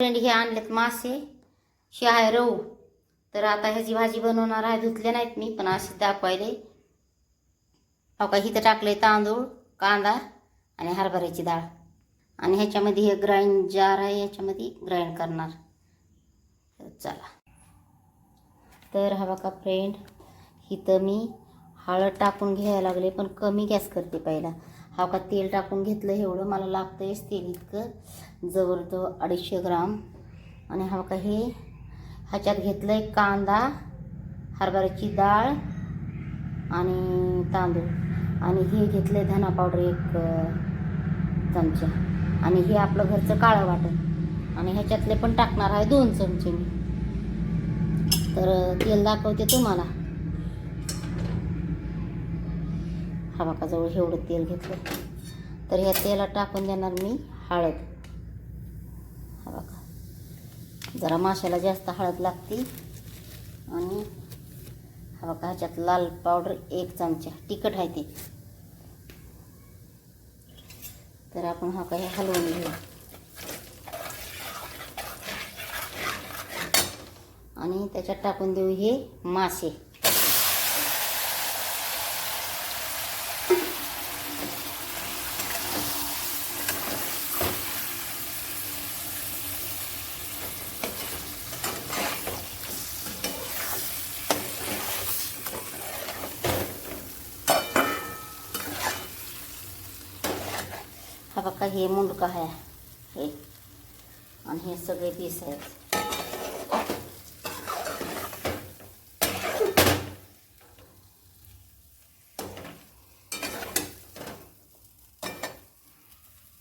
Friend हे आणलेत मासे हे आहे रवू. तर आता ह्याची भाजी बनवणार आहे धुतले नाहीत मी पण अशी दाखवायले. हो का इथं टाकले तांदूळ कांदा आणि हरभऱ्याची डाळ. आणि ह्याच्यामध्ये हे ग्राइंड जार आहे ह्याच्यामध्ये ग्राइंड करणार. तर चला. तर हवा का फ्रेंड इथं मी हळद टाकून घ्यायला लागले पण कमी गॅस करते पहिला. हा का? तेल टाकून घेतलं एवढं. मला लागतंयच तेल इतकं. जवळजवळ अडीचशे ग्राम. आणि हा का हे? ह्याच्यात घेतलं आहे कांदा हरभऱ्याची डाळ आणि तांदूळ. आणि हे घेतलं आहे धना पावडर एक चमचा. आणि हे आपलं घरचं काळं वाटण. आणि ह्याच्यातले पण टाकणार आहे दोन चमचे मी. तर तेल दाखवते तुम्हाला. हा एवढं तेल घेतलं. तर ह्या तेलात टाकून देणार मी हळद. हा बघा. जरा माशाला जास्त हळद लागते. आणि हा बघा ह्याच्यात लाल पावडर एक चमचा. तिखट आहे ते. तर आपण हा काही हलवून घेऊ. आणि त्याच्यात टाकून देऊ हे मासे. हा बघा हे मुंडका आहे. हे. आणि हे सगळे पीस आहेत.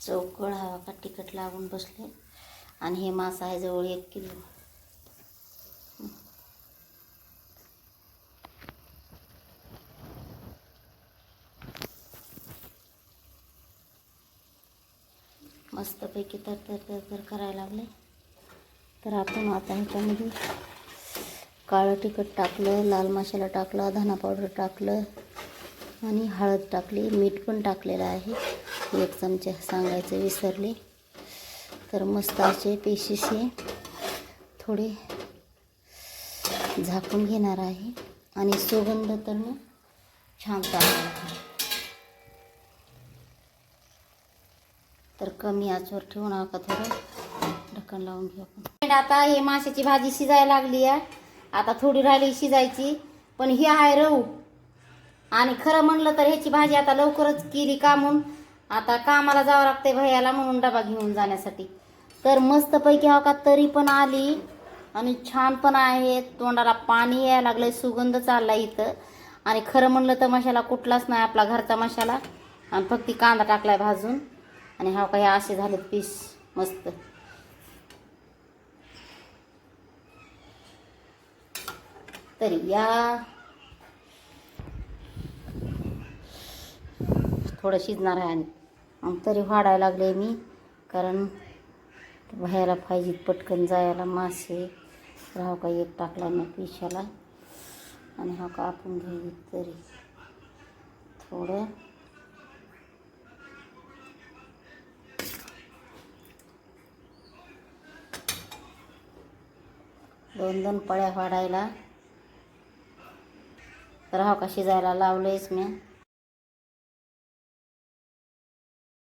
चौकळ हवा का तिखट लागून बसले. आणि हे मासा आहे जवळ एक किलो. मस्तपैकी तर तर तर तर करायला लागले. तर आपण आता ह्याच्यामध्ये काळं तिखट टाकलं लाल मसाला टाकला धना पावडर टाकलं आणि हळद टाकली. मीठ पण टाकलेलं आहे. एक चमचे सांगायचं विसरले. तर मस्त असे पेशीस हे थोडे झाकून घेणार आहे. आणि सुगंध तर मग छान चांगला आहे. तर कमी आचवर ठेवून का थोडं ढक्कन लावून घेऊ आपण. आता हे माशाची भाजी शिजायला लागली आहे. आता थोडी राहिली शिजायची पण ही आहे रवू. आणि खरं म्हणलं तर ह्याची भाजी आता लवकरच केली का म्हणून? आता कामाला जावं लागते भैयाला म्हणून डबा घेऊन जाण्यासाठी. तर मस्तपैकी हा हो का तरी पण आली आणि छान पण आहे. तोंडाला पाणी यायला लागलंय सुगंध चालला इथं. आणि खरं म्हणलं तर मशाला कुठलाच नाही आपला घरचा मशाला. आणि फक्त कांदा टाकलाय भाजून. आणि हा काही असे झालेत पीस मस्त. तरी या. थोडं शिजणार आहे आणि. तरी वाढायला लागले मी कारण बाहेरला पाहिजे पटकन जायला मासे. तर हा का एक टाकला मी पिशाला. आणि हा का आपण घेऊ तरी. थोडं. दोन दोन पळ्या वाढायला तर हा का शिजायला लावलंयच मी.